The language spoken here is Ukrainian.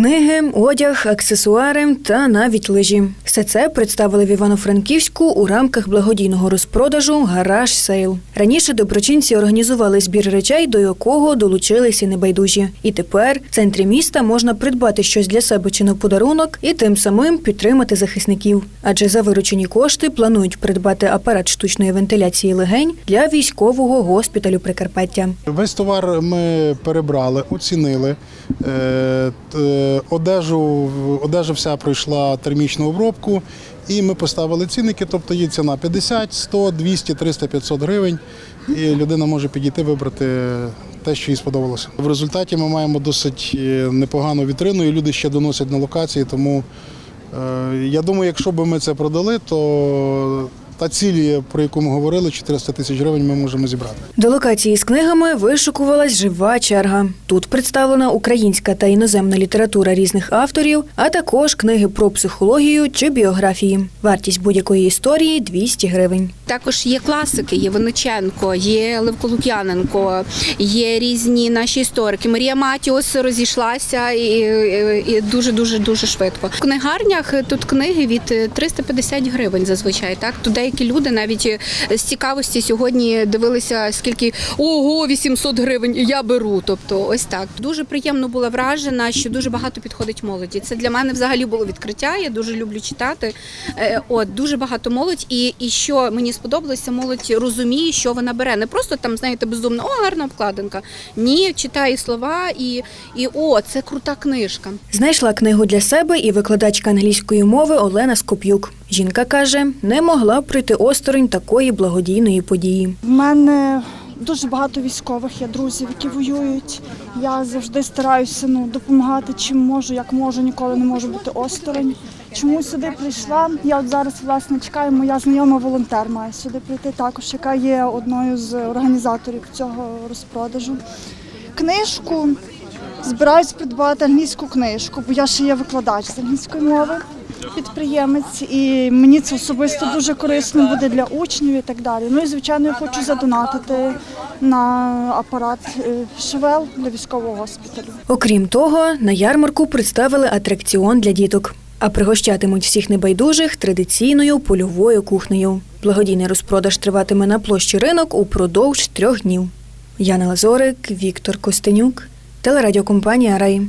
Книги, одяг, аксесуари та навіть лижі. Все це представили в Івано-Франківську у рамках благодійного розпродажу Гараж Сейл. Раніше доброчинці організували збір речей, до якого долучилися небайдужі. І тепер в центрі міста можна придбати щось для себе чи на подарунок і тим самим підтримати захисників. Адже за виручені кошти планують придбати апарат штучної вентиляції легень для військового госпіталю Прикарпаття. Весь товар ми перебрали, оцінили. Е, Одежу, одежа вся пройшла термічну обробку, і ми поставили цінники, тобто є ціна 50, 100, 200, 300, 500 гривень. І людина може підійти вибрати те, що їй сподобалося. В результаті ми маємо досить е, непогану вітрину, і люди ще доносять на локації. Тому е, я думаю, якщо б ми це продали, то та ціль, про яку ми говорили, 400 тисяч гривень, ми можемо зібрати. До локації з книгами вишукувалась жива черга. Тут представлена українська та іноземна література різних авторів, а також книги про психологію чи біографії. Вартість будь-якої історії 200 гривень. Також є класики, є Винниченко, є Левко Лук'яненко, є різні наші історики. Марія Матіос розійшлася і, і, і дуже дуже дуже швидко. В книгарнях тут книги від 350 гривень зазвичай. Так то деякі люди навіть з цікавості сьогодні дивилися, скільки ого, 800 гривень. Я беру. Тобто, ось так дуже приємно була вражена, що дуже багато підходить молоді. Це для мене взагалі було відкриття. Я дуже люблю читати. Е, От дуже багато молодь, і, і що мені сподобалося, молодь розуміє, що вона бере. Не просто там, знаєте, бездумно, о, гарна обкладинка. Ні, читає слова і, і о, це крута книжка. Знайшла книгу для себе і викладачка англійської мови Олена Скоп'юк. Жінка каже, не могла б пройти осторонь такої благодійної події. В мене дуже багато військових є друзів, які воюють. Я завжди стараюся ну, допомагати чим можу, як можу, ніколи не можу бути осторонь. Чому сюди прийшла? Я от зараз власне чекаю, моя знайома волонтер має сюди прийти також, яка є одною з організаторів цього розпродажу. Книжку збираюсь придбати англійську книжку, бо я ще є викладач з англійської мови, підприємець, і мені це особисто дуже корисно буде для учнів і так далі. Ну і звичайно, я хочу задонатити на апарат е, ШВЛ для військового госпіталю. Окрім того, на ярмарку представили атракціон для діток. А пригощатимуть всіх небайдужих традиційною польовою кухнею. Благодійний розпродаж триватиме на площі ринок упродовж трьох днів. Яна Лазорик, Віктор Костенюк, телерадіокомпанія Рай.